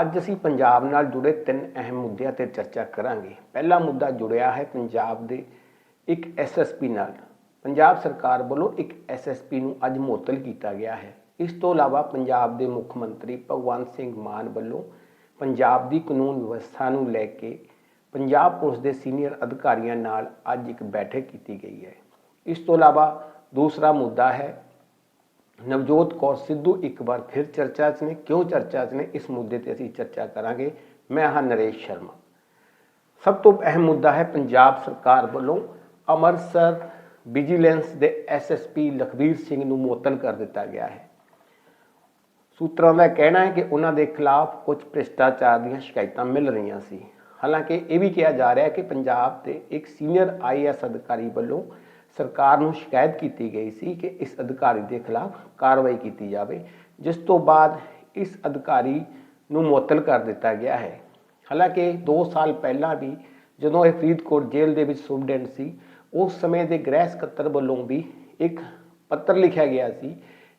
ਅੱਜ ਅਸੀਂ ਪੰਜਾਬ ਨਾਲ ਜੁੜੇ ਤਿੰਨ ਅਹਿਮ ਮੁੱਦਿਆਂ ਤੇ ਚਰਚਾ ਕਰਾਂਗੇ। ਪਹਿਲਾ ਮੁੱਦਾ ਜੁੜਿਆ ਹੈ ਪੰਜਾਬ ਦੇ ਇੱਕ ਐਸਐਸਪੀ ਨਾਲ। ਪੰਜਾਬ ਸਰਕਾਰ ਵੱਲੋਂ ਇੱਕ ਐਸਐਸਪੀ ਨੂੰ ਅੱਜ ਮੁਅੱਤਲ ਕੀਤਾ ਗਿਆ ਹੈ। ਇਸ ਤੋਂ ਇਲਾਵਾ ਪੰਜਾਬ ਦੇ ਮੁੱਖ ਮੰਤਰੀ ਭਗਵੰਤ ਸਿੰਘ ਮਾਨ ਵੱਲੋਂ ਪੰਜਾਬ ਦੀ ਕਾਨੂੰਨ ਵਿਵਸਥਾ ਨੂੰ ਲੈ ਕੇ ਪੰਜਾਬ ਪੁਲਿਸ ਦੇ ਸੀਨੀਅਰ ਅਧਿਕਾਰੀਆਂ ਨਾਲ ਅੱਜ ਇੱਕ ਬੈਠਕ ਕੀਤੀ ਗਈ ਹੈ। ਇਸ ਤੋਂ ਇਲਾਵਾ ਦੂਸਰਾ ਮੁੱਦਾ ਹੈ ਨਵਜੋਤ ਕੌਰ ਸਿੱਧੂ ਇੱਕ ਵਾਰ ਫਿਰ ਚਰਚਾ 'ਚ ਨੇ। ਕਿਉਂ ਚਰਚਾ 'ਚ ਨੇ? ਇਸ ਮੁੱਦੇ ਤੇ ਅਸੀਂ ਚਰਚਾ ਕਰਾਂਗੇ। ਮੈਂ ਹਾਂ ਨਰੇਸ਼ ਸ਼ਰਮਾ। ਸਭ ਤੋਂ ਅਹਿਮ ਮੁੱਦਾ ਹੈ ਪੰਜਾਬ ਸਰਕਾਰ ਵੱਲੋਂ ਅੰਮ੍ਰਿਤਸਰ ਵਿਜੀਲੈਂਸ ਦੇ ਐਸਐਸਪੀ ਲਖਵੀਰ ਸਿੰਘ ਨੂੰ ਮੁਅੱਤਲ ਕਰ ਦਿੱਤਾ ਗਿਆ ਹੈ। ਸੂਤਰਾਂ ਦਾ ਕਹਿਣਾ ਹੈ ਕਿ ਉਹਨਾਂ ਦੇ ਖਿਲਾਫ ਕੁਝ ਭ੍ਰਿਸ਼ਟਾਚਾਰ ਦੀਆਂ ਸ਼ਿਕਾਇਤਾਂ ਮਿਲ ਰਹੀਆਂ ਸੀ। ਹਾਲਾਂਕਿ ਇਹ ਵੀ ਕਿਹਾ ਜਾ ਰਿਹਾ ਹੈ ਕਿ ਪੰਜਾਬ ਦੇ ਇੱਕ ਸੀਨੀਅਰ ਆਈਐਸ ਅਧਿਕਾਰੀ ਵੱਲੋਂ ਸਰਕਾਰ ਨੂੰ ਸ਼ਿਕਾਇਤ ਕੀਤੀ ਗਈ ਸੀ ਕਿ ਇਸ ਅਧਿਕਾਰੀ ਦੇ ਖਿਲਾਫ ਕਾਰਵਾਈ ਕੀਤੀ ਜਾਵੇ, ਜਿਸ ਤੋਂ ਬਾਅਦ ਇਸ ਅਧਿਕਾਰੀ ਨੂੰ ਮੁਅੱਤਲ ਕਰ ਦਿੱਤਾ ਗਿਆ ਹੈ। ਹਾਲਾਂਕਿ 2 ਸਾਲ ਪਹਿਲਾਂ ਵੀ ਜਦੋਂ ਇਹ ਫਰੀਦਕੋਟ ਜੇਲ੍ਹ ਦੇ ਵਿੱਚ ਸੁਪਰਡੈਂਟ ਸੀ, ਉਸ ਸਮੇਂ ਦੇ ਗ੍ਰਹਿ ਸਕੱਤਰ ਵੱਲੋਂ ਵੀ ਇੱਕ ਪੱਤਰ ਲਿਖਿਆ ਗਿਆ ਸੀ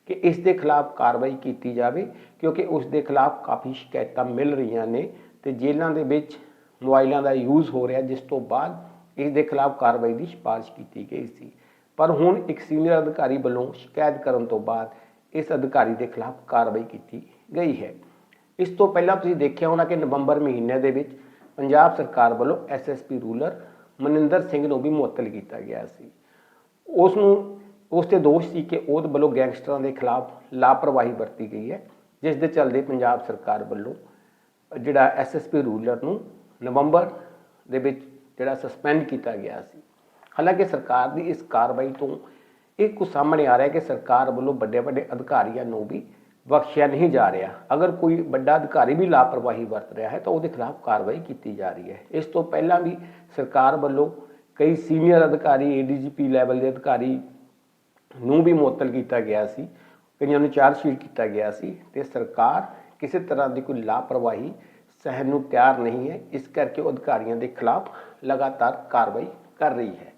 ਕਿ ਇਸ ਦੇ ਖਿਲਾਫ ਕਾਰਵਾਈ ਕੀਤੀ ਜਾਵੇ, ਕਿਉਂਕਿ ਉਸ ਦੇ ਖਿਲਾਫ ਕਾਫੀ ਸ਼ਿਕਾਇਤਾਂ ਮਿਲ ਰਹੀਆਂ ਨੇ ਤੇ ਜੇਲ੍ਹਾਂ ਦੇ ਵਿੱਚ ਮੋਬਾਈਲਾਂ ਦਾ ਯੂਜ਼ ਹੋ ਰਿਹਾ, ਜਿਸ ਤੋਂ ਬਾਅਦ ਇਸ ਦੇ ਖਿਲਾਫ ਕਾਰਵਾਈ ਦੀ ਸਿਫਾਰਿਸ਼ ਕੀਤੀ ਗਈ ਸੀ। ਪਰ ਹੁਣ ਇੱਕ ਸੀਨੀਅਰ ਅਧਿਕਾਰੀ ਵੱਲੋਂ ਸ਼ਿਕਾਇਤ ਕਰਨ ਤੋਂ ਬਾਅਦ ਇਸ ਅਧਿਕਾਰੀ ਦੇ ਖਿਲਾਫ ਕਾਰਵਾਈ ਕੀਤੀ ਗਈ ਹੈ। ਇਸ ਤੋਂ ਪਹਿਲਾਂ ਤੁਸੀਂ ਦੇਖਿਆ ਹੋਣਾ ਕਿ ਨਵੰਬਰ ਮਹੀਨੇ ਦੇ ਵਿੱਚ ਪੰਜਾਬ ਸਰਕਾਰ ਵੱਲੋਂ ਐਸਐਸਪੀ ਰੂਲਰ ਮਨਿੰਦਰ ਸਿੰਘ ਨੂੰ ਵੀ ਮੁਅੱਤਲ ਕੀਤਾ ਗਿਆ ਸੀ। ਉਸ ਨੂੰ, ਉਸ ਤੇ ਦੋਸ਼ ਸੀ ਕਿ ਉਹਦੇ ਵੱਲੋਂ ਗੈਂਗਸਟਰਾਂ ਦੇ ਖਿਲਾਫ ਲਾਪਰਵਾਹੀ ਵਰਤੀ ਗਈ ਹੈ, ਜਿਸ ਦੇ ਚੱਲਦੇ ਪੰਜਾਬ ਸਰਕਾਰ ਵੱਲੋਂ ਜਿਹੜਾ ਐਸਐਸਪੀ ਰੂਲਰ ਨੂੰ ਨਵੰਬਰ ਦੇ ਵਿੱਚ ਜਿਹੜਾ ਸਸਪੈਂਡ ਕੀਤਾ ਗਿਆ ਸੀ। ਹਾਲਾਂਕਿ ਸਰਕਾਰ ਦੀ ਇਸ ਕਾਰਵਾਈ ਤੋਂ ਇਹ ਕੁਝ ਸਾਹਮਣੇ ਆ ਰਿਹਾ ਕਿ ਸਰਕਾਰ ਵੱਲੋਂ ਵੱਡੇ ਵੱਡੇ ਅਧਿਕਾਰੀਆਂ ਨੂੰ ਵੀ ਬਖਸ਼ਿਆ ਨਹੀਂ ਜਾ ਰਿਹਾ। ਅਗਰ ਕੋਈ ਵੱਡਾ ਅਧਿਕਾਰੀ ਵੀ ਲਾਪਰਵਾਹੀ ਵਰਤ ਰਿਹਾ ਹੈ ਤਾਂ ਉਹਦੇ ਖਿਲਾਫ ਕਾਰਵਾਈ ਕੀਤੀ ਜਾ ਰਹੀ ਹੈ। ਇਸ ਤੋਂ ਪਹਿਲਾਂ ਵੀ ਸਰਕਾਰ ਵੱਲੋਂ ਕਈ ਸੀਨੀਅਰ ਅਧਿਕਾਰੀ ਏਡੀਜੀਪੀ ਲੈਵਲ ਦੇ ਅਧਿਕਾਰੀ ਨੂੰ ਵੀ ਮੁਅੱਤਲ ਕੀਤਾ ਗਿਆ ਸੀ। ਕਈਆਂ ਨੂੰ ਚਾਰਜ ਸ਼ੀਟ ਕੀਤਾ ਗਿਆ ਸੀ ਤੇ ਸਰਕਾਰ ਕਿਸੇ ਤਰ੍ਹਾਂ ਦੀ ਕੋਈ ਲਾਪਰਵਾਹੀ ਸਹਿਣ ਨੂੰ ਤਿਆਰ ਨਹੀਂ ਹੈ। ਇਸ ਕਰਕੇ ਉਹ ਅਧਿਕਾਰੀਆਂ ਦੇ ਖਿਲਾਫ ਲਗਾਤਾਰ ਕਾਰਵਾਈ ਕਰ ਰਹੀ ਹੈ।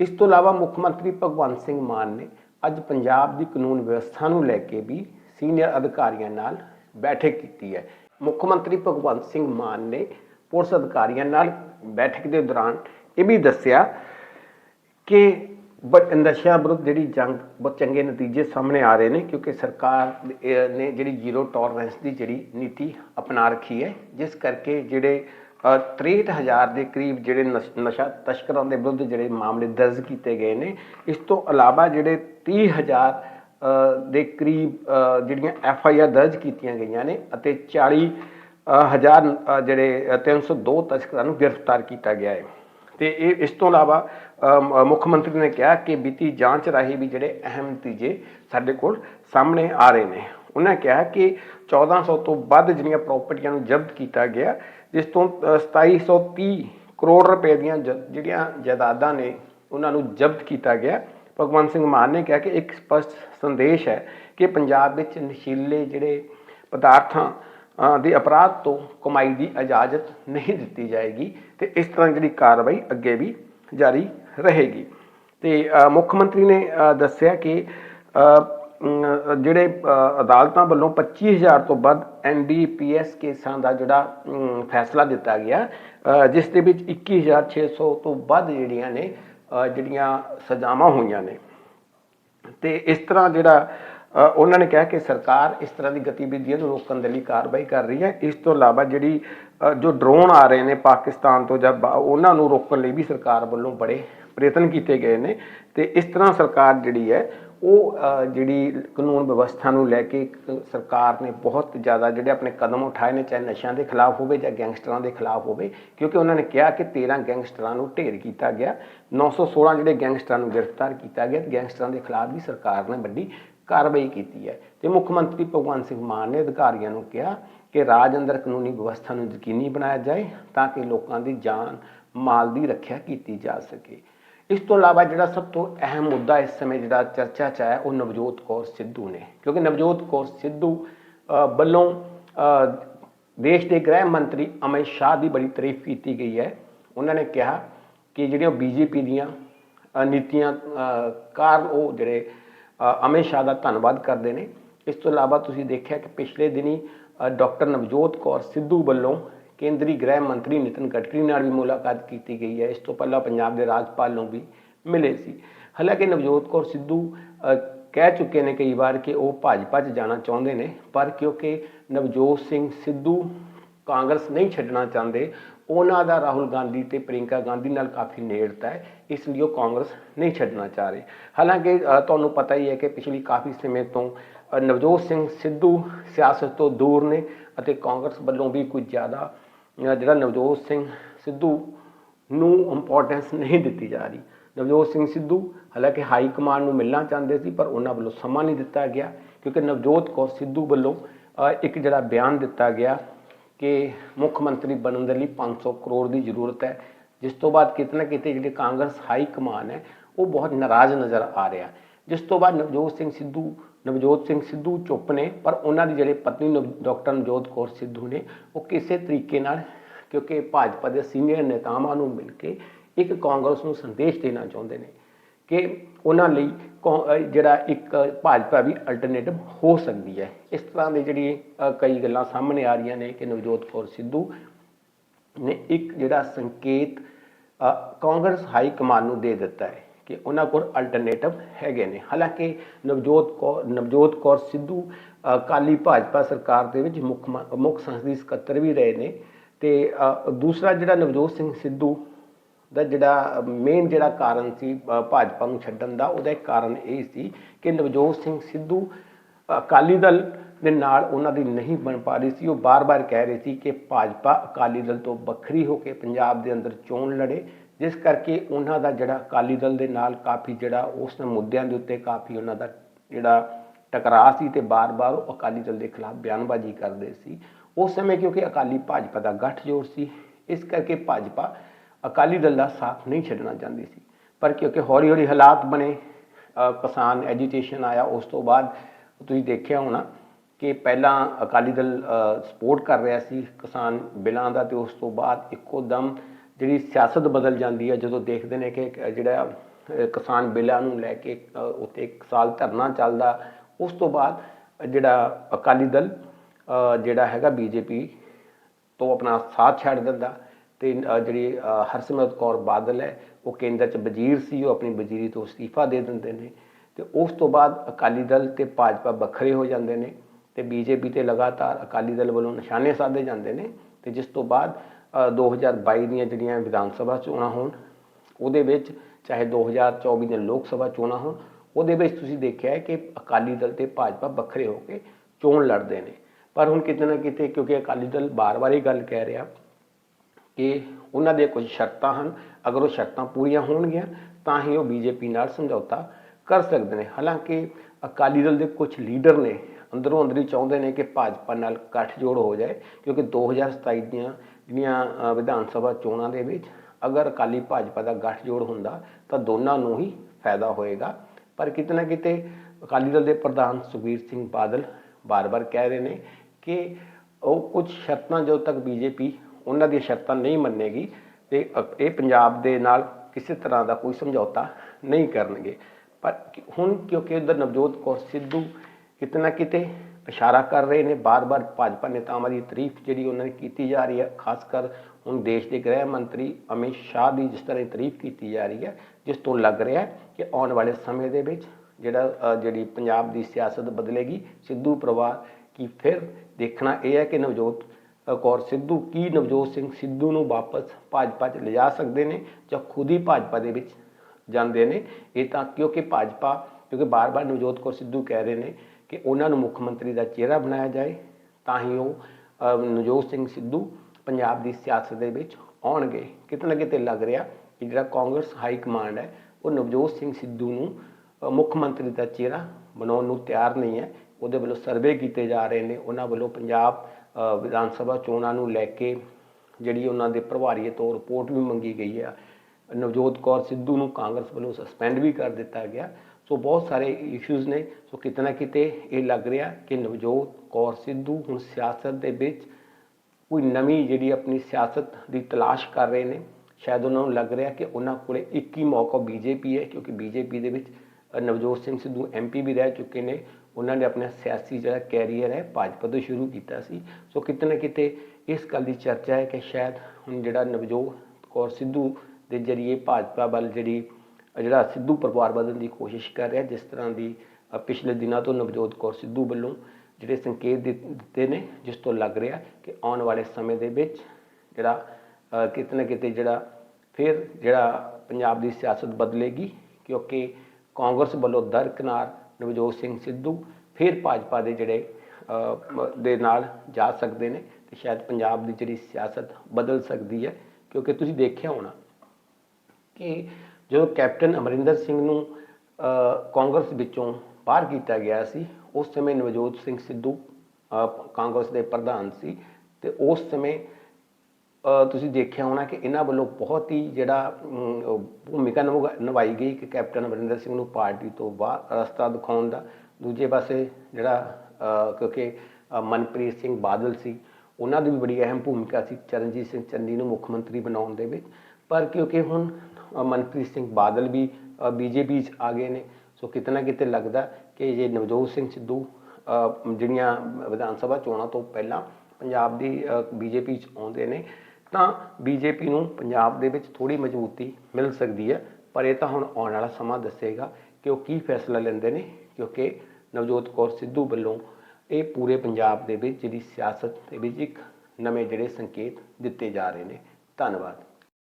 ਇਸ ਤੋਂ ਇਲਾਵਾ ਮੁੱਖ ਮੰਤਰੀ ਭਗਵੰਤ ਸਿੰਘ ਮਾਨ ਨੇ ਅੱਜ ਪੰਜਾਬ ਦੀ ਕਾਨੂੰਨ ਵਿਵਸਥਾ ਨੂੰ ਲੈ ਕੇ ਵੀ ਸੀਨੀਅਰ ਅਧਿਕਾਰੀਆਂ ਨਾਲ ਬੈਠਕ ਕੀਤੀ ਹੈ। ਮੁੱਖ ਮੰਤਰੀ ਭਗਵੰਤ ਸਿੰਘ ਮਾਨ ਨੇ ਪੁਲਿਸ ਅਧਿਕਾਰੀਆਂ ਨਾਲ ਬੈਠਕ ਦੇ ਦੌਰਾਨ ਇਹ ਵੀ ਦੱਸਿਆ ਕਿ ਬ- ਨਸ਼ਿਆਂ ਵਿਰੁੱਧ ਜਿਹੜੀ ਜੰਗ ਬਹੁਤ ਚੰਗੇ ਨਤੀਜੇ ਸਾਹਮਣੇ ਆ ਰਹੇ ਨੇ ਕਿਉਂਕਿ ਸਰਕਾਰ ਨੇ ਜਿਹੜੀ ਜ਼ੀਰੋ ਟੋਲਰੈਂਸ ਦੀ ਜਿਹੜੀ ਨੀਤੀ ਅਪਣਾ ਰੱਖੀ ਹੈ। ਜਿਸ ਕਰਕੇ ਜਿਹੜੇ 63000 ਦੇ ਕਰੀਬ ਜਿਹੜੇ ਨਸ਼- ਨਸ਼ਾ ਤਸਕਰਾਂ ਦੇ ਵਿਰੁੱਧ ਜਿਹੜੇ ਮਾਮਲੇ ਦਰਜ ਕੀਤੇ ਗਏ ਨੇ ਇਸ ਤੋਂ ਇਲਾਵਾ ਜਿਹੜੇ 30000 ਅਹ, ਦੇ ਕਰੀਬ ਜਿਹੜੀਆਂ ਐਫ ਆਈ ਆਰ ਦਰਜ ਕੀਤੀਆਂ ਗਈਆਂ ਨੇ ਅਤੇ 40 ਹਜ਼ਾਰ ਅਹ, ਜਿਹੜੇ ਅਹ, 302 ਤਸਕਰਾਂ ਨੂੰ ਗ੍ਰਿਫਤਾਰ ਕੀਤਾ ਗਿਆ ਹੈ। ਤੇ ਇਹ ਇਸ ਤੋਂ ਇਲਾਵਾ ਮੁੱਖ ਮੰਤਰੀ ਨੇ ਕਿਹਾ ਕਿ ਬੀਤੀ ਜਾਂਚ ਰਾਹੀਂ ਵੀ ਜਿਹੜੇ ਅਹਿਮ ਨਤੀਜੇ ਸਾਡੇ ਕੋਲ ਸਾਹਮਣੇ ਆ ਰਹੇ ਨੇ। ਉਹਨਾਂ ਕਿਹਾ ਕਿ 1400 ਤੋਂ ਵੱਧ ਜਿਹੜੀਆਂ ਪ੍ਰਾਪਰਟੀਆਂ ਨੂੰ ਜ਼ਬਤ ਕੀਤਾ ਗਿਆ ਜਿਸ ਤੋਂ ਅ, 2730 ਕਰੋੜ ਰੁਪਏ ਦੀਆਂ ਜ- ਜਿਹੜੀਆਂ ਜਾਇਦਾਦਾਂ ਨੇ ਉਹਨਾਂ ਨੂੰ ਜ਼ਬਤ ਕੀਤਾ ਗਿਆ। ਭਗਵੰਤ ਸਿੰਘ ਮਾਨ ਨੇ ਕਿਹਾ ਕਿ ਇੱਕ ਸਪਸ਼ਟ ਸੰਦੇਸ਼ ਹੈ ਕਿ ਪੰਜਾਬ ਵਿੱਚ ਨਸ਼ੀਲੇ ਜਿਹੜੇ ਪਦਾਰਥਾਂ ਦੇ ਅਪਰਾਧ ਤੋਂ ਕਮਾਈ ਦੀ ਇਜਾਜ਼ਤ ਨਹੀਂ ਦਿੱਤੀ ਜਾਏਗੀ ਤੇ ਇਸ ਤਰ੍ਹਾਂ ਜਿਹੜੀ ਕਾਰਵਾਈ ਅੱਗੇ ਵੀ ਜਾਰੀ ਰਹੇਗੀ। ਤੇ ਮੁੱਖ ਮੰਤਰੀ ਨੇ ਦੱਸਿਆ ਕਿ ਜਿਹੜੇ ਅਦਾਲਤਾਂ ਵੱਲੋਂ 25000 ਤੋਂ ਵੱਧ ਐਨਡੀਪੀਐਸ ਕੇਸਾਂ ਦਾ ਜਿਹੜਾ ਫੈਸਲਾ ਦਿੱਤਾ ਗਿਆ ਜਿਸ ਦੇ ਵਿੱਚ 21600 ਤੋਂ ਵੱਧ ਜਿਹੜੀਆਂ ਨੇ ਜਿਹੜੀਆਂ ਸਜ਼ਾਵਾਂ ਹੋਈਆਂ ਨੇ। ਤੇ ਇਸ ਤਰ੍ਹਾਂ ਜਿਹੜਾ ਉਹਨਾਂ ਨੇ ਕਿਹਾ ਕਿ ਸਰਕਾਰ ਇਸ ਤਰ੍ਹਾਂ ਦੀ ਗਤੀਵਿਧੀਆਂ ਨੂੰ ਰੋਕਣ ਦੇ ਲਈ ਕਾਰਵਾਈ ਕਰ ਰਹੀ ਹੈ। ਇਸ ਤੋਂ ਇਲਾਵਾ ਜਿਹੜੀ ਜੋ ਡਰੋਨ ਆ ਰਹੇ ਨੇ ਪਾਕਿਸਤਾਨ ਤੋਂ ਜਾਂ ਉਹਨਾਂ ਨੂੰ ਰੋਕਣ ਲਈ ਵੀ ਸਰਕਾਰ ਵੱਲੋਂ ਬੜੇ ਪ੍ਰਯਤਨ ਕੀਤੇ ਗਏ ਨੇ। ਤੇ ਇਸ ਤਰ੍ਹਾਂ ਸਰਕਾਰ ਜਿਹੜੀ ਹੈ ਉਹ ਜਿਹੜੀ ਕਾਨੂੰਨ ਵਿਵਸਥਾ ਨੂੰ ਲੈ ਕੇ ਸਰਕਾਰ ਨੇ ਬਹੁਤ ਜ਼ਿਆਦਾ ਜਿਹੜੇ ਆਪਣੇ ਕਦਮ ਉਠਾਏ ਨੇ, ਚਾਹੇ ਨਸ਼ਿਆਂ ਦੇ ਖਿਲਾਫ ਹੋਵੇ ਜਾਂ ਗੈਂਗਸਟਰਾਂ ਦੇ ਖਿਲਾਫ ਹੋਵੇ, ਕਿਉਂਕਿ ਉਹਨਾਂ ਨੇ ਕਿਹਾ ਕਿ 13 ਗੈਂਗਸਟਰਾਂ ਨੂੰ ਢੇਰ ਕੀਤਾ ਗਿਆ 916 ਜਿਹੜੇ ਗੈਂਗਸਟਰਾਂ ਨੂੰ ਗ੍ਰਿਫਤਾਰ ਕੀਤਾ ਗਿਆ, ਤੇ ਗੈਂਗਸਟਰਾਂ ਦੇ ਖਿਲਾਫ ਵੀ ਸਰਕਾਰ ਨੇ ਵੱਡੀ ਕਾਰਵਾਈ ਕੀਤੀ ਹੈ। ਤੇ ਮੁੱਖ ਮੰਤਰੀ ਭਗਵੰਤ ਸਿੰਘ ਮਾਨ ਨੇ ਅਧਿਕਾਰੀਆਂ ਨੂੰ ਕਿਹਾ ਕਿ ਰਾਜ ਅੰਦਰ ਕਾਨੂੰਨੀ ਵਿਵਸਥਾ ਨੂੰ ਯਕੀਨੀ ਬਣਾਇਆ ਜਾਏ, ਤਾਂ ਕਿ ਲੋਕਾਂ ਦੀ ਜਾਨ ਮਾਲ ਦੀ ਰੱਖਿਆ ਕੀਤੀ ਜਾ ਸਕੇ। ਇਸ ਤੋਂ ਇਲਾਵਾ ਜਿਹੜਾ ਸਭ ਤੋਂ ਅਹਿਮ ਮੁੱਦਾ ਇਸ ਸਮੇਂ ਜਿਹੜਾ ਚਰਚਾ 'ਚ ਹੈ ਉਹ ਨਵਜੋਤ ਕੌਰ ਸਿੱਧੂ ਨੇ ਕਿਉਂਕਿ ਨਵਜੋਤ ਕੌਰ ਸਿੱਧੂ ਅ, ਵੱਲੋਂ ਅ, ਦੇਸ਼ ਦੇ ਗ੍ਰਹਿ ਮੰਤਰੀ ਅਮਿਤ ਸ਼ਾਹ ਦੀ ਬੜੀ ਤਾਰੀਫ ਕੀਤੀ ਗਈ ਹੈ ਉਹਨਾਂ ਨੇ ਕਿਹਾ ਕਿ ਜਿਹੜੀਆਂ ਬੀਜੇਪੀ ਦੀਆਂ ਅ, ਨੀਤੀਆਂ ਅ, ਕਾਰਨ ਉਹ ਜਿਹੜੇ ਅ, ਅਮਿਤ ਸ਼ਾਹ ਦਾ ਧੰਨਵਾਦ ਕਰਦੇ ਨੇ ਇਸ ਤੋਂ ਇਲਾਵਾ ਤੁਸੀਂ ਦੇਖਿਆ ਕਿ ਪਿਛਲੇ ਦਿਨੀ ਅ, ਡਾਕਟਰ ਨਵਜੋਤ ਕੌਰ ਸਿੱਧੂ ਵੱਲੋਂ ਕੇਂਦਰੀ ਗ੍ਰਹਿ ਮੰਤਰੀ ਨਿਤਿਨ ਗਡਕਰੀ ਨਾਲ ਵੀ ਮੁਲਾਕਾਤ ਕੀਤੀ ਗਈ ਹੈ। ਇਸ ਤੋਂ ਪਹਿਲਾਂ ਪੰਜਾਬ ਦੇ ਰਾਜਪਾਲ ਨੂੰ ਵੀ ਮਿਲੇ ਸੀ। ਹਾਲਾਂਕਿ ਨਵਜੋਤ ਕੌਰ ਸਿੱਧੂ ਕਹਿ ਚੁੱਕੇ ਨੇ ਕਈ ਵਾਰ ਕਿ ਉਹ ਭਾਜਪਾ 'ਚ ਜਾਣਾ ਚਾਹੁੰਦੇ ਨੇ, ਪਰ ਕਿਉਂਕਿ ਨਵਜੋਤ ਸਿੰਘ ਸਿੱਧੂ ਕਾਂਗਰਸ ਨਹੀਂ ਛੱਡਣਾ ਚਾਹੁੰਦੇ, ਉਹਨਾਂ ਦਾ ਰਾਹੁਲ ਗਾਂਧੀ ਤੇ ਪ੍ਰਿੰਕਾ ਗਾਂਧੀ ਨਾਲ ਕਾਫੀ ਨੇੜਤਾ ਹੈ, ਇਸ ਲਈ ਉਹ ਕਾਂਗਰਸ ਨਹੀਂ ਛੱਡਣਾ ਚਾਹ ਰਹੇ। ਹਾਲਾਂਕਿ ਤੁਹਾਨੂੰ ਪਤਾ ਹੀ ਹੈ ਕਿ ਪਿਛਲੀ ਕਾਫੀ ਸਮੇਂ ਤੋਂ ਨਵਜੋਤ ਸਿੰਘ ਸਿੱਧੂ ਸਿਆਸਤ ਤੋਂ ਦੂਰ ਨੇ ਅਤੇ ਕਾਂਗਰਸ ਵੱਲੋਂ ਵੀ ਕੁਝ ਜ਼ਿਆਦਾ ਜਿਹੜਾ ਨਵਜੋਤ ਸਿੰਘ ਸਿੱਧੂ ਨੂੰ ਇੰਪੋਰਟੈਂਸ ਨਹੀਂ ਦਿੱਤੀ ਜਾ ਰਹੀ। ਨਵਜੋਤ ਸਿੰਘ ਸਿੱਧੂ ਹਾਲਾਂਕਿ ਹਾਈ ਕਮਾਂਡ ਨੂੰ ਮਿਲਣਾ ਚਾਹੁੰਦੇ ਸੀ, ਪਰ ਉਹਨਾਂ ਵੱਲੋਂ ਸਮਾਂ ਨਹੀਂ ਦਿੱਤਾ ਗਿਆ, ਕਿਉਂਕਿ ਨਵਜੋਤ ਕੌਰ ਸਿੱਧੂ ਵੱਲੋਂ ਇੱਕ ਜਿਹੜਾ ਬਿਆਨ ਦਿੱਤਾ ਗਿਆ ਕਿ ਮੁੱਖ ਮੰਤਰੀ ਬਣਨ ਦੇ ਲਈ 500 ਕਰੋੜ ਦੀ ਜ਼ਰੂਰਤ ਹੈ, ਜਿਸ ਤੋਂ ਬਾਅਦ ਕਿਤੇ ਨਾ ਕਿਤੇ ਜਿਹੜੀ ਕਾਂਗਰਸ ਹਾਈ ਕਮਾਨ ਹੈ, ਉਹ ਬਹੁਤ ਨਾਰਾਜ਼ ਨਜ਼ਰ ਆ ਰਿਹਾ। ਜਿਸ ਤੋਂ ਬਾਅਦ ਨਵਜੋਤ ਸਿੰਘ ਸਿੱਧੂ ਨਵਜੋਤ ਸਿੰਘ ਸਿੱਧੂ ਚੁੱਪ ਨੇ, ਪਰ ਉਹਨਾਂ ਦੀ ਜਿਹੜੇ ਪਤਨੀ ਨਵ- ਡਾਕਟਰ ਨਵਜੋਤ ਕੌਰ ਸਿੱਧੂ ਨੇ, ਉਹ ਕਿਸੇ ਤਰੀਕੇ ਨਾਲ, ਕਿਉਂਕਿ ਭਾਜਪਾ ਦੇ ਸੀਨੀਅਰ ਨੇਤਾਵਾਂ ਨੂੰ ਮਿਲ ਕੇ ਇੱਕ ਕਾਂਗਰਸ ਨੂੰ ਸੰਦੇਸ਼ ਦੇਣਾ ਚਾਹੁੰਦੇ ਨੇ ਕਿ ਉਹਨਾਂ ਲਈ ਕੌ- ਜਿਹੜਾ ਇੱਕ ਭਾਜਪਾ ਵੀ ਅਲਟਰਨੇਟਿਵ ਹੋ ਸਕਦੀ ਹੈ। ਇਸ ਤਰ੍ਹਾਂ ਦੇ ਜਿਹੜੀ ਕਈ ਗੱਲਾਂ ਸਾਹਮਣੇ ਆ ਰਹੀਆਂ ਨੇ ਕਿ ਨਵਜੋਤ ਕੌਰ ਸਿੱਧੂ ਨੇ ਇੱਕ ਜਿਹੜਾ ਸੰਕੇਤ ਕਾਂਗਰਸ ਹਾਈ ਕਮਾਨ ਨੂੰ ਦੇ ਦਿੱਤਾ ਹੈ। ਕਿ ਉਹਨਾਂ ਕੋਲ ਅਲਟਰਨੇਟਿਵ ਹੈਗੇ ਨੇ। ਹਾਲਾਂਕਿ ਨਵਜੋਤ ਕੌਰ ਨਵਜੋਤ ਕੌਰ ਸਿੱਧੂ ਅ, ਕਾਲੀ ਭਾਜਪਾ ਸਰਕਾਰ ਦੇ ਵਿੱਚ ਮੁੱਖ ਮੁੱਖ ਸੰਸਦੀ ਸਕੱਤਰ ਵੀ ਰਹੇ ਨੇ ਤੇ ਦੂਸਰਾ ਜਿਹੜਾ ਨਵਜੋਤ ਸਿੰਘ ਸਿੱਧੂ ਦਾ ਜਿਹੜਾ ਮੇਨ ਜਿਹੜਾ ਕਾਰਨ ਸੀ ਭਾਜਪਾ ਨੂੰ ਛੱਡਣ ਦਾ ਉਹਦਾ ਇੱਕ ਕਾਰਨ ਇਹ ਸੀ ਕਿ ਨਵਜੋਤ ਸਿੰਘ ਸਿੱਧੂ ਅਕਾਲੀ ਦਲ ਦੇ ਨਾਲ ਉਹਨਾਂ ਦੀ ਨਹੀਂ ਬਣ ਪਾ ਰਹੀ ਸੀ। ਉਹ ਬਾਰ-ਬਾਰ ਕਹਿ ਰਹੇ ਸੀ ਕਿ ਭਾਜਪਾ ਅਕਾਲੀ ਦਲ ਤੋਂ ਵੱਖਰੀ ਹੋ ਕੇ ਪੰਜਾਬ ਦੇ ਅੰਦਰ ਚੋਣ ਲੜੇ ਜਿਸ ਕਰਕੇ ਉਹਨਾਂ ਦਾ ਜਿਹੜਾ ਅਕਾਲੀ ਦਲ ਦੇ ਨਾਲ ਕਾਫੀ ਜਿਹੜਾ ਉਸ ਮੁੱਦਿਆਂ ਦੇ ਉੱਤੇ ਕਾਫੀ ਉਹਨਾਂ ਦਾ ਜਿਹੜਾ ਟਕਰਾਅ ਸੀ ਤੇ ਬਾਰ-ਬਾਰ ਉਹ ਅਕਾਲੀ ਦਲ ਦੇ ਖਿਲਾਫ ਬਿਆਨਬਾਜ਼ੀ ਕਰਦੇ ਸੀ। ਉਸ ਸਮੇਂ ਕਿਉਂਕਿ ਅਕਾਲੀ ਭਾਜਪਾ ਦਾ ਗੱਠਜੋੜ ਸੀ, ਇਸ ਕਰਕੇ ਭਾਜਪਾ ਅਕਾਲੀ ਦਲ ਦਾ ਸਾਥ ਨਹੀਂ ਛੱਡਣਾ ਚਾਹੁੰਦੀ ਸੀ। ਪਰ ਕਿਉਂਕਿ ਹੌਲੀ-ਹੌਲੀ ਹਾਲਾਤ ਬਣੇ ਕਿਸਾਨ ਐਜੀਟੇਸ਼ਨ ਆਇਆ, ਉਸ ਤੋਂ ਬਾਅਦ ਤੁਸੀਂ ਦੇਖਿਆ ਹੋਣਾ ਕਿ ਪਹਿਲਾਂ ਅਕਾਲੀ ਦਲ ਸਪੋਰਟ ਕਰ ਰਿਹਾ ਸੀ ਕਿਸਾਨ ਬਿੱਲਾਂ ਦਾ ਤੇ ਉਸ ਤੋਂ ਬਾਅਦ ਇੱਕੋ ਦਮ ਜਿਹੜੀ ਸਿਆਸਤ ਬਦਲ ਜਾਂਦੀ ਹੈ ਜਦੋਂ ਦੇਖਦੇ ਨੇ ਕਿ ਜਿਹੜਾ ਕਿਸਾਨ ਬਿੱਲਾਂ ਨੂੰ ਲੈ ਕੇ ਅ, ਉੱਤੇ ਇੱਕ ਸਾਲ ਧਰਨਾ ਚੱਲਦਾ ਉਸ ਤੋਂ ਬਾਅਦ ਜਿਹੜਾ ਅਕਾਲੀ ਦਲ ਜਿਹੜਾ ਹੈਗਾ ਬੀਜੇਪੀ ਤੋਂ ਆਪਣਾ ਸਾਥ ਛੱਡ ਦਿੰਦਾ ਤੇ ਜਿਹੜੀ ਹਰਸਿਮਰਤ ਕੌਰ ਬਾਦਲ ਹੈ ਉਹ ਕੇਂਦਰ 'ਚ ਵਜ਼ੀਰ ਸੀ ਉਹ ਆਪਣੀ ਵਜ਼ੀਰੀ ਤੋਂ ਅਸਤੀਫਾ ਦੇ ਦਿੰਦੇ ਨੇ ਤੇ ਉਸ ਤੋਂ ਬਾਅਦ ਅਕਾਲੀ ਦਲ ਤੇ ਭਾਜਪਾ ਵੱਖਰੇ ਹੋ ਜਾਂਦੇ ਨੇ ਤੇ ਬੀਜੇਪੀ ਤੇ ਲਗਾਤਾਰ ਅਕਾਲੀ ਦਲ ਵੱਲੋਂ ਨਿਸ਼ਾਨੇ ਸਾਧੇ ਜਾਂਦੇ ਨੇ ਤੇ ਜਿਸ ਤੋਂ ਬਾਅਦ 2022 ਦੀਆਂ ਜਿਹੜੀਆਂ ਵਿਧਾਨ ਸਭਾ ਚੋਣਾਂ ਹੋਣ, ਉਹਦੇ ਵਿੱਚ ਚਾਹੇ 2024 ਦੀਆਂ ਲੋਕ ਸਭਾ ਚੋਣਾਂ ਹੋਣ, ਉਹਦੇ ਵਿੱਚ ਤੁਸੀਂ ਦੇਖਿਆ ਹੈ ਕਿ ਅਕਾਲੀ ਦਲ ਤੇ ਭਾਜਪਾ ਵੱਖਰੇ ਹੋ ਕੇ ਚੋਣ ਲੜਦੇ ਨੇ। ਪਰ ਹੁਣ ਕਿਤੇ ਨਾ ਕਿਤੇ ਕਿਉਂਕਿ ਅਕਾਲੀ ਦਲ ਬਾਰ-ਬਾਰ ਇਹ ਗੱਲ ਕਹਿ ਰਿਹਾ ਕਿ ਉਹਨਾਂ ਦੇ ਕੁਝ ਸ਼ਰਤਾਂ ਹਨ, ਅਗਰ ਉਹ ਸ਼ਰਤਾਂ ਪੂਰੀਆਂ ਹੋਣਗੀਆਂ, ਤਾਂ ਹੀ ਉਹ ਬੀਜੇਪੀ ਨਾਲ ਸਮਝੌਤਾ ਕਰ ਸਕਦੇ ਨੇ। ਹਾਲਾਂਕਿ ਅਕਾਲੀ ਦਲ ਦੇ ਕੁਝ ਲੀਡਰ ਨੇ ਅੰਦਰੋਂ ਅੰਦਰੀ ਚਾਹੁੰਦੇ ਨੇ ਕਿ ਭਾਜਪਾ ਨਾਲ ਗੱਠਜੋੜ ਹੋ ਜਾਏ, ਕਿਉਂਕਿ 2027 ਦੀਆਂ ਜਿਹੜੀਆਂ ਵਿਧਾਨ ਸਭਾ ਚੋਣਾਂ ਦੇ ਵਿੱਚ ਅਗਰ ਅਕਾਲੀ ਭਾਜਪਾ ਦਾ ਗੱਠਜੋੜ ਹੁੰਦਾ, ਤਾਂ ਦੋਨਾਂ ਨੂੰ ਹੀ ਫਾਇਦਾ ਹੋਏਗਾ। ਪਰ ਕਿਤੇ ਨਾ ਕਿਤੇ ਅਕਾਲੀ ਦਲ ਦੇ ਪ੍ਰਧਾਨ ਸੁਖਬੀਰ ਸਿੰਘ ਬਾਦਲ ਬਾਰ-ਬਾਰ ਕਹਿ ਰਹੇ ਨੇ ਕਿ ਉਹ ਕੁਝ ਸ਼ਰਤਾਂ, ਜਦੋਂ ਤੱਕ ਬੀਜੇਪੀ ਉਹਨਾਂ ਦੀਆਂ ਸ਼ਰਤਾਂ ਨਹੀਂ ਮੰਨੇਗੀ, ਤੇ ਇਹ ਪੰਜਾਬ ਦੇ ਨਾਲ ਕਿਸੇ ਤਰ੍ਹਾਂ ਦਾ ਕੋਈ ਸਮਝੌਤਾ ਨਹੀਂ ਕਰਨਗੇ। ਪਰ ਹੁਣ ਕਿਉਂਕਿ ਉਧਰ ਨਵਜੋਤ ਕੌਰ ਸਿੱਧੂ ਕਿਤੇ ਨਾ ਕਿਤੇ ਇਸ਼ਾਰਾ ਕਰ ਰਹੇ ਨੇ, ਬਾਰ-ਬਾਰ ਭਾਜਪਾ ਨੇਤਾਵਾਂ ਦੀ ਤਾਰੀਫ ਜਿਹੜੀ ਉਹਨਾਂ ਨੇ ਕੀਤੀ ਜਾ ਰਹੀ ਹੈ ਖਾਸ ਕਰ ਹੁਣ ਦੇਸ਼ ਦੇ ਗ੍ਰਹਿ ਮੰਤਰੀ ਅਮਿਤ ਸ਼ਾਹ ਦੀ ਜਿਸ ਤਰ੍ਹਾਂ ਦੀ ਤਾਰੀਫ ਕੀਤੀ ਜਾ ਰਹੀ ਹੈ, ਜਿਸ ਤੋਂ ਲੱਗ ਰਿਹਾ ਹੈ ਕਿ ਆਉਣ ਵਾਲੇ ਸਮੇਂ ਦੇ ਵਿੱਚ ਜਿਹੜਾ ਜਿਹੜੀ ਪੰਜਾਬ ਦੀ ਸਿਆਸਤ ਬਦਲੇਗੀ, ਸਿੱਧੂ ਪਰਿਵਾਰ ਕੀ ਫਿਰ ਦੇਖਣਾ ਇਹ ਹੈ ਕਿ ਨਵਜੋਤ ਕੌਰ ਸਿੱਧੂ ਕੀ ਨਵਜੋਤ ਸਿੰਘ ਸਿੱਧੂ ਨੂੰ ਵਾਪਸ ਭਾਜਪਾ 'ਚ ਲਿਜਾ ਸਕਦੇ ਨੇ ਜਾਂ ਖੁਦ ਹੀ ਭਾਜਪਾ ਦੇ ਵਿੱਚ ਜਾਂਦੇ ਨੇ, ਇਹ ਤਾਂ ਕਿਉਂਕਿ ਭਾਜਪਾ, ਕਿਉਂਕਿ ਬਾਰ-ਬਾਰ ਨਵਜੋਤ ਕੌਰ ਸਿੱਧੂ ਕਹਿ ਰਹੇ ਨੇ ਕਿ ਉਹਨਾਂ ਨੂੰ ਮੁੱਖ ਮੰਤਰੀ ਦਾ ਚਿਹਰਾ ਬਣਾਇਆ ਜਾਏ, ਤਾਂ ਹੀ ਉਹ ਨਵਜੋਤ ਸਿੰਘ ਸਿੱਧੂ ਪੰਜਾਬ ਦੀ ਸਿਆਸਤ ਦੇ ਵਿੱਚ ਆਉਣਗੇ। ਕਿਤੇ ਨਾ ਕਿਤੇ ਲੱਗ ਰਿਹਾ ਕਿ ਜਿਹੜਾ ਕਾਂਗਰਸ ਹਾਈ ਕਮਾਂਡ ਹੈ, ਉਹ ਨਵਜੋਤ ਸਿੰਘ ਸਿੱਧੂ ਨੂੰ ਮੁੱਖ ਮੰਤਰੀ ਦਾ ਚਿਹਰਾ ਬਣਾਉਣ ਨੂੰ ਤਿਆਰ ਨਹੀਂ ਹੈ। ਉਹਦੇ ਵੱਲੋਂ ਸਰਵੇ ਕੀਤੇ ਜਾ ਰਹੇ ਨੇ। ਉਹਨਾਂ ਵੱਲੋਂ ਪੰਜਾਬ ਵਿਧਾਨ ਸਭਾ ਚੋਣਾਂ ਨੂੰ ਲੈ ਕੇ ਜਿਹੜੀ ਉਹਨਾਂ ਦੇ ਪ੍ਰਭਾਰੀ ਤੋਂ ਰਿਪੋਰਟ ਵੀ ਮੰਗੀ ਗਈ ਹੈ। ਨਵਜੋਤ ਕੌਰ ਸਿੱਧੂ ਨੂੰ ਕਾਂਗਰਸ ਵੱਲੋਂ ਸਸਪੈਂਡ ਵੀ ਕਰ ਦਿੱਤਾ ਗਿਆ। ਸੋ ਬਹੁਤ ਸਾਰੇ ਇਸ਼ੂਜ਼ ਨੇ। ਸੋ ਕਿਤੇ ਨਾ ਕਿਤੇ ਇਹ ਲੱਗ ਰਿਹਾ ਕਿ ਨਵਜੋਤ ਕੌਰ ਸਿੱਧੂ ਹੁਣ ਸਿਆਸਤ ਦੇ ਵਿੱਚ ਕੋਈ ਨਵੀਂ ਜਿਹੜੀ ਆਪਣੀ ਸਿਆਸਤ ਦੀ ਤਲਾਸ਼ ਕਰ ਰਹੇ ਨੇ। ਸ਼ਾਇਦ ਉਹਨਾਂ ਨੂੰ ਲੱਗ ਰਿਹਾ ਕਿ ਉਹਨਾਂ ਕੋਲੇ ਇੱਕ ਹੀ ਮੌਕਾ ਬੀਜੇਪੀ ਹੈ, ਕਿਉਂਕਿ ਬੀਜੇਪੀ ਦੇ ਵਿੱਚ ਨਵਜੋਤ ਸਿੰਘ ਸਿੱਧੂ ਐਮਪੀ ਵੀ ਰਹਿ ਚੁੱਕੇ ਨੇ। ਉਹਨਾਂ ਨੇ ਆਪਣਾ ਸਿਆਸੀ ਜਿਹੜਾ ਕੈਰੀਅਰ ਹੈ, ਭਾਜਪਾ ਤੋਂ ਸ਼ੁਰੂ ਕੀਤਾ ਸੀ। ਸੋ ਕਿਤੇ ਨਾ ਕਿਤੇ ਇਸ ਗੱਲ ਦੀ ਚਰਚਾ ਹੈ ਕਿ ਸ਼ਾਇਦ ਹੁਣ ਜਿਹੜਾ ਨਵਜੋਤ ਕੌਰ ਸਿੱਧੂ ਦੇ ਜਰੀਏ ਭਾਜਪਾ ਵੱਲ ਜਿਹੜੀ ਜਿਹੜਾ ਸਿੱਧੂ ਪਰਿਵਾਰ ਵਧਣ ਦੀ ਕੋਸ਼ਿਸ਼ ਕਰ ਰਿਹਾ, ਜਿਸ ਤਰ੍ਹਾਂ ਦੀ ਪਿਛਲੇ ਦਿਨਾਂ ਤੋਂ ਨਵਜੋਤ ਕੌਰ ਸਿੱਧੂ ਵੱਲੋਂ ਜਿਹੜੇ ਸੰਕੇਤ ਦਿੱ- ਦਿੱਤੇ ਨੇ, ਜਿਸ ਤੋਂ ਲੱਗ ਰਿਹਾ ਕਿ ਆਉਣ ਵਾਲੇ ਸਮੇਂ ਦੇ ਵਿੱਚ ਜਿਹੜਾ ਕਿਤੇ ਨਾ ਕਿਤੇ ਜਿਹੜਾ ਫਿਰ ਜਿਹੜਾ ਪੰਜਾਬ ਦੀ ਸਿਆਸਤ ਬਦਲੇਗੀ, ਕਿਉਂਕਿ ਕਾਂਗਰਸ ਵੱਲੋਂ ਦਰਕਨਾਰ ਨਵਜੋਤ ਸਿੰਘ ਸਿੱਧੂ ਫਿਰ ਭਾਜਪਾ ਦੇ ਜਿਹੜੇ ਦੇ ਨਾਲ ਜਾ ਸਕਦੇ ਨੇ ਤੇ ਸ਼ਾਇਦ ਪੰਜਾਬ ਦੀ ਜਿਹੜੀ ਸਿਆਸਤ ਬਦਲ ਸਕਦੀ ਹੈ, ਕਿਉਂਕਿ ਤੁਸੀਂ ਦੇਖਿਆ ਹੋਣਾ ਕਿ ਜਦੋਂ ਕੈਪਟਨ ਅਮਰਿੰਦਰ ਸਿੰਘ ਨੂੰ ਕਾਂਗਰਸ ਵਿੱਚੋਂ ਬਾਹਰ ਕੀਤਾ ਗਿਆ ਸੀ, ਉਸ ਸਮੇਂ ਨਵਜੋਤ ਸਿੰਘ ਸਿੱਧੂ ਕਾਂਗਰਸ ਦੇ ਪ੍ਰਧਾਨ ਸੀ ਤੇ ਉਸ ਸਮੇਂ ਤੁਸੀਂ ਦੇਖਿਆ ਹੋਣਾ ਕਿ ਇਹਨਾਂ ਵੱਲੋਂ ਬਹੁਤ ਹੀ ਜਿਹੜਾ ਭੂਮਿਕਾ ਨਿਭਾ- ਨਿਭਾਈ ਗਈ ਕਿ ਕੈਪਟਨ ਅਮਰਿੰਦਰ ਸਿੰਘ ਨੂੰ ਪਾਰਟੀ ਤੋਂ ਬਾਹਰ ਰਸਤਾ ਦਿਖਾਉਣ ਦਾ। ਦੂਜੇ ਪਾਸੇ ਜਿਹੜਾ ਕਿਉਂਕਿ ਮਨਪ੍ਰੀਤ ਸਿੰਘ ਬਾਦਲ ਸੀ, ਉਹਨਾਂ ਦੀ ਵੀ ਬੜੀ ਅਹਿਮ ਭੂਮਿਕਾ ਸੀ, ਚਰਨਜੀਤ ਸਿੰਘ ਚੰਨੀ ਨੂੰ ਮੁੱਖ ਮੰਤਰੀ ਬਣਾਉਣ ਦੇ ਵਿੱਚ। ਪਰ ਕਿਉਂਕਿ ਹੁਣ ਮਨਪ੍ਰੀਤ ਸਿੰਘ ਬਾਦਲ ਵੀ ਬੀਜੇਪੀ 'ਚ ਆ ਗਏ ਨੇ। ਸੋ ਕਿਤੇ ਨਾ ਕਿਤੇ ਲੱਗਦਾ ਕਿ ਜੇ ਨਵਜੋਤ ਸਿੰਘ ਸਿੱਧੂ ਜਿਹੜੀਆਂ ਵਿਧਾਨ ਸਭਾ ਚੋਣਾਂ ਤੋਂ ਪਹਿਲਾਂ ਪੰਜਾਬ ਦੀ ਬੀਜੇਪੀ 'ਚ ਆਉਂਦੇ ਨੇ, ਤਾਂ ਬੀਜੇਪੀ ਨੂੰ ਪੰਜਾਬ ਦੇ ਵਿੱਚ ਥੋੜੀ ਮਜ਼ਬੂਤੀ ਮਿਲ ਸਕਦੀ ਹੈ। ਪਰ ਇਹ ਤਾਂ ਹੁਣ ਆਉਣ ਵਾਲਾ ਸਮਾਂ ਦੱਸੇਗਾ ਕਿ ਉਹ ਕੀ ਫੈਸਲਾ ਲੈਂਦੇ ਨੇ, ਕਿਉਂਕਿ ਨਵਜੋਤ ਕੌਰ ਸਿੱਧੂ ਵੱਲੋਂ ਇਹ ਪੂਰੇ ਪੰਜਾਬ ਦੇ ਵਿੱਚ ਜਿਹੜੀ ਸਿਆਸਤ ਦੇ ਵਿੱਚ ਇੱਕ ਨਵੇਂ ਜਿਹੜੇ ਸੰਕੇਤ ਦਿੱਤੇ ਜਾ ਰਹੇ ਨੇ। ਧੰਨਵਾਦ।